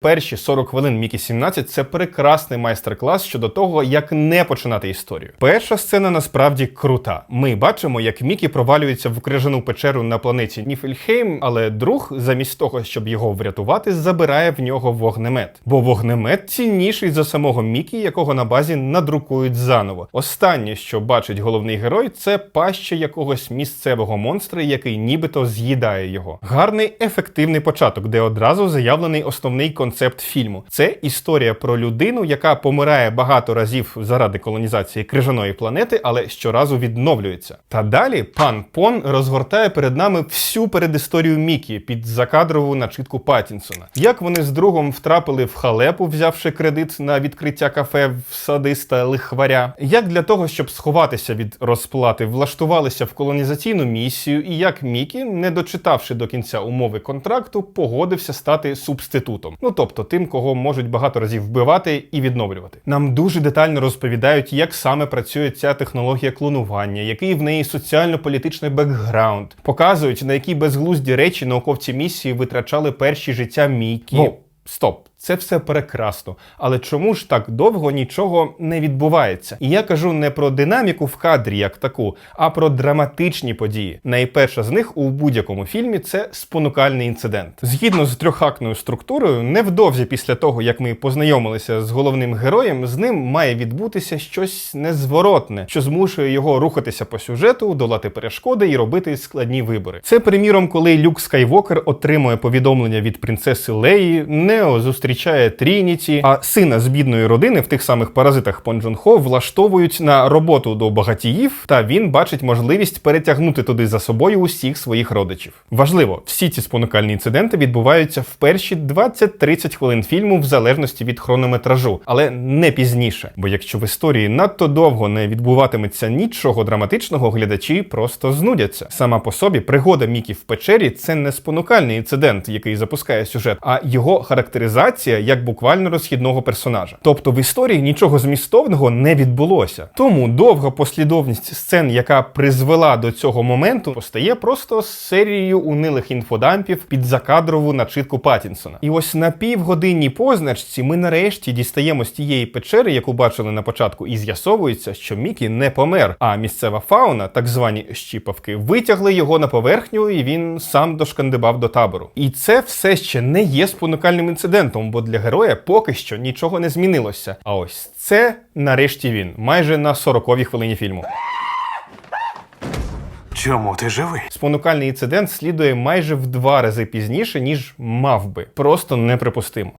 Перші 40 хвилин Мікі 17 це прекрасний майстер-клас щодо того, як не починати історію. Перша сцена насправді крута. Ми бачимо, як Мікі провалюється в крижану печеру на планеті Ніфельхейм, але друг, замість того, щоб його врятувати, забирає в нього вогнемет. Бо вогнемет цінніший за самого Мікі, якого на базі надрукують заново. Останнє, що бачить головний герой, це паща якогось місцевого монстра, який нібито з'їдає його. Гарний ефективний початок, де одразу заявлений основний концепт фільму. Це історія про людину, яка помирає багато разів заради колонізації крижаної планети, але щоразу відновлюється. Та далі пан Пон розгортає перед нами всю передісторію Мікі під закадрову начитку Паттінсона. Як вони з другом втрапили в халепу, взявши кредит на відкриття кафе в садиста лихваря. Як для того, щоб сховатися від розплати, влаштувалися в колонізаційну місію, і як Мікі, не дочитавши до кінця умови контракту, погодився стати субститутом. Ну тобто тим, кого можуть багато разів вбивати і відновлювати. Нам дуже детально розповідають, як саме працює ця технологія клонування, який в неї соціально-політичний бекграунд, показують на які безглузді речі науковці місії витрачали перші життя Мікі. Воу, стоп. Це все прекрасно, але чому ж так довго нічого не відбувається? І я кажу не про динаміку в кадрі як таку, а про драматичні події. Найперша з них у будь-якому фільмі це спонукальний інцидент. Згідно з трьохактною структурою, невдовзі після того, як ми познайомилися з головним героєм, з ним має відбутися щось незворотне, що змушує його рухатися по сюжету, долати перешкоди і робити складні вибори. Це, приміром, коли Люк Скайвокер отримує повідомлення від принцеси Леї, Нео зустрічає Трініті, а сина з бідної родини в тих самих паразитах Пон Джон Хо влаштовують на роботу до багатіїв, та він бачить можливість перетягнути туди за собою усіх своїх родичів. Важливо, всі ці спонукальні інциденти відбуваються в перші 20-30 хвилин фільму, в залежності від хронометражу, але не пізніше. Бо якщо в історії надто довго не відбуватиметься нічого драматичного, глядачі просто знудяться. Сама по собі пригода Мікі в печері це не спонукальний інцидент, який запускає сюжет, а його характеризація як буквально розхідного персонажа. Тобто в історії нічого змістовного не відбулося. Тому довга послідовність сцен, яка призвела до цього моменту, постає просто серією унилих інфодампів під закадрову начитку Паттінсона. І ось на півгодинній позначці ми нарешті дістаємо з тієї печери, яку бачили на початку, і з'ясовується, що Мікі не помер, а місцева фауна, так звані щіпавки, витягли його на поверхню, і він сам дошкандибав до табору. І це все ще не є спонукальним інцидентом, бо для героя поки що нічого не змінилося. А ось це нарешті він, майже на 40-й хвилині фільму. Чому ти живий? Спонукальний інцидент слідує майже в два рази пізніше, ніж мав би. Просто неприпустимо.